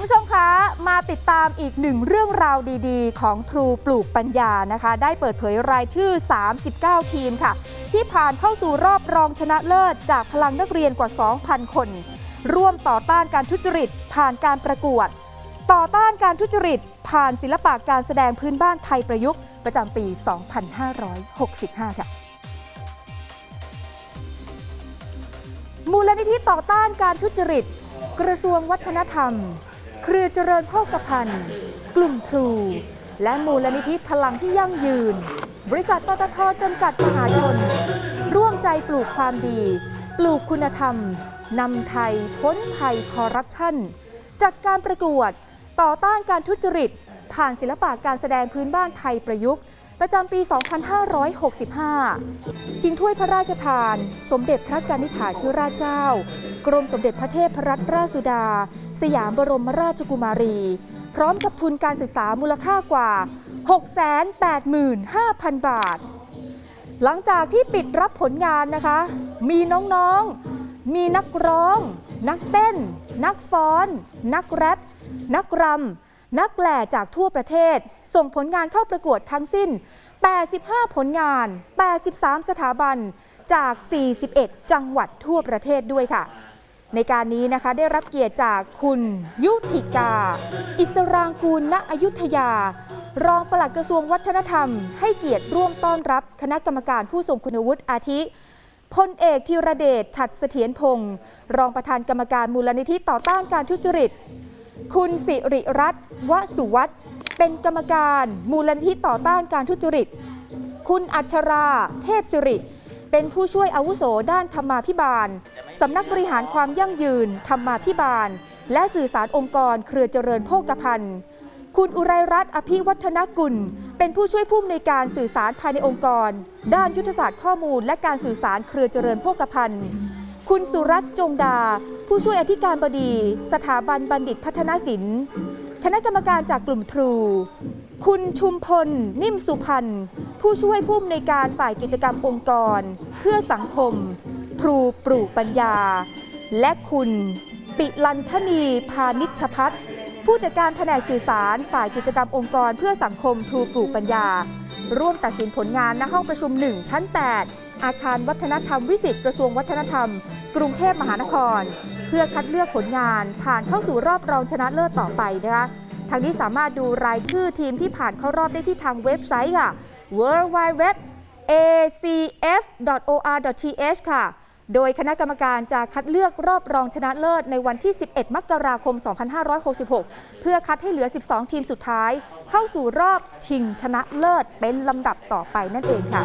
คุณผู้ชมคะมาติดตามอีกหนึ่งเรื่องราวดีๆ ของทรูปลูกปัญญานะคะ ได้เปิดเผยรายชื่อ 39 ทีมค่ะ ที่ผ่านเข้าสู่รอบรองชนะเลิศ จากพลังนักเรียนกว่า 2,000 คน ร่วมต่อต้านการทุจริต ผ่านการประกวด ต่อต้านการทุจริต ผ่านศิลปะการแสดงพื้นบ้านไทยประยุกต์ ประจำปี 2565 ค่ะมูลนิธิต่อต้านการทุจริต กระทรวงวัฒนธรรม เครือเจริญโภคภัณฑ์ กลุ่มทรู และมูลนิธิพลังที่ยั่งยืน บริษัทปตทจำกัดมหาชน ร่วมใจปลูกความดี ปลูกคุณธรรมนำไทยพ้นภัยคอร์รัปชันจัดการประกวดต่อต้านการทุจริต ผ่านศิลปะการแสดงพื้นบ้านไทยประยุกต์ ประจำปี 2565 ชิงถ้วยพระราชทาน สมเด็จพระกนิษฐาธิราชเจ้า กรมสมเด็จพระเทพรัตนราชสุดา สยามบรมราชกุมารี พร้อมกับทุนการศึกษามูลค่ากว่า 685,000 บาท หลังจากที่ปิดรับผลงานนะคะ มีน้องๆ มีนักร้อง นักเต้น นักฟ้อน นักแรปนักรำนักแหล่จากทั่วประเทศ ส่งผลงานเข้าประกวดทั้งสิ้น 85 ผลงาน 83 สถาบันจาก 41 จังหวัดทั่วประเทศด้วยค่ะ ในการนี้นะคะได้รับเกียรติจากคุณยุธิกา อิสรางกูลณอยุธยา รองปลัดกระทรวงวัฒนธรรม ให้เกียรติร่วมต้อนรับคณะกรรมการผู้ทรงคุณวุฒิอาทิพลเอกธีรเดชฉัตรเสถียรพงศ์รองประธานกรรมการมูลนิธิต่อต้านการทุจริต คุณสิริรัตน์วสุวัฒน์เป็นกรรมการมูลนิธิต่อต้านการทุจริต คุณอัชรา เทพสิริ เป็นผู้ช่วยอาวุโสด้านธรรมาภิบาล สำนักบริหารความยั่งยืนธรรมาภิบาล และสื่อสารองค์กร เครือเจริญโภคภัณฑ์คุณอุไรรัตน์อภิวัฒนกุล เป็นผู้ช่วยผู้อำนวยการสื่อสารภายในองค์กร ด้านยุทธศาสตร์ข้อมูล และการสื่อสารเครือเจริญโภคภัณฑ์ คุณสุรัตน์จงดา ผู้ช่วยอธิการบดี สถาบันบัณฑิตพัฒนศิลป์คณะกรรมการจากกลุ่มทรู คุณชุมพล นิ่มสุพันธ์ผู้ช่วยผู้อำนวยการฝ่ายกิจกรรมองค์กร เพื่อสังคม ทรูปลูกปัญญา และคุณปิลันทนีพานิชพัฒน์ผู้จัดการแผนกสื่อสารฝ่ายกิจกรรมองค์กรเพื่อสังคมทรูปลูกปัญญา ร่วมตัดสินผลงานณห้องประชุม 1 ชั้น 8 อาคารวัฒนธรรมวิสิตกระทรวงวัฒนธรรม กรุงเทพมหานคร เพื่อคัดเลือกผลงานผ่านเข้าสู่รอบรองชนะเลิศต่อไปนะคะทางนี้สามารถดูรายชื่อทีมที่ผ่านเข้ารอบได้ที่ทางเว็บไซต์ค่ะ w w w acf.or.th ค่ะ โดยคณะกรรมการจะคัดเลือกรอบรองชนะเลิศในวันที่ 11 มกราคม 2566 เพื่อคัดให้เหลือ 12 ทีมสุดท้าย เข้าสู่รอบชิงชนะเลิศเป็นลำดับต่อไปนั่นเองค่ะ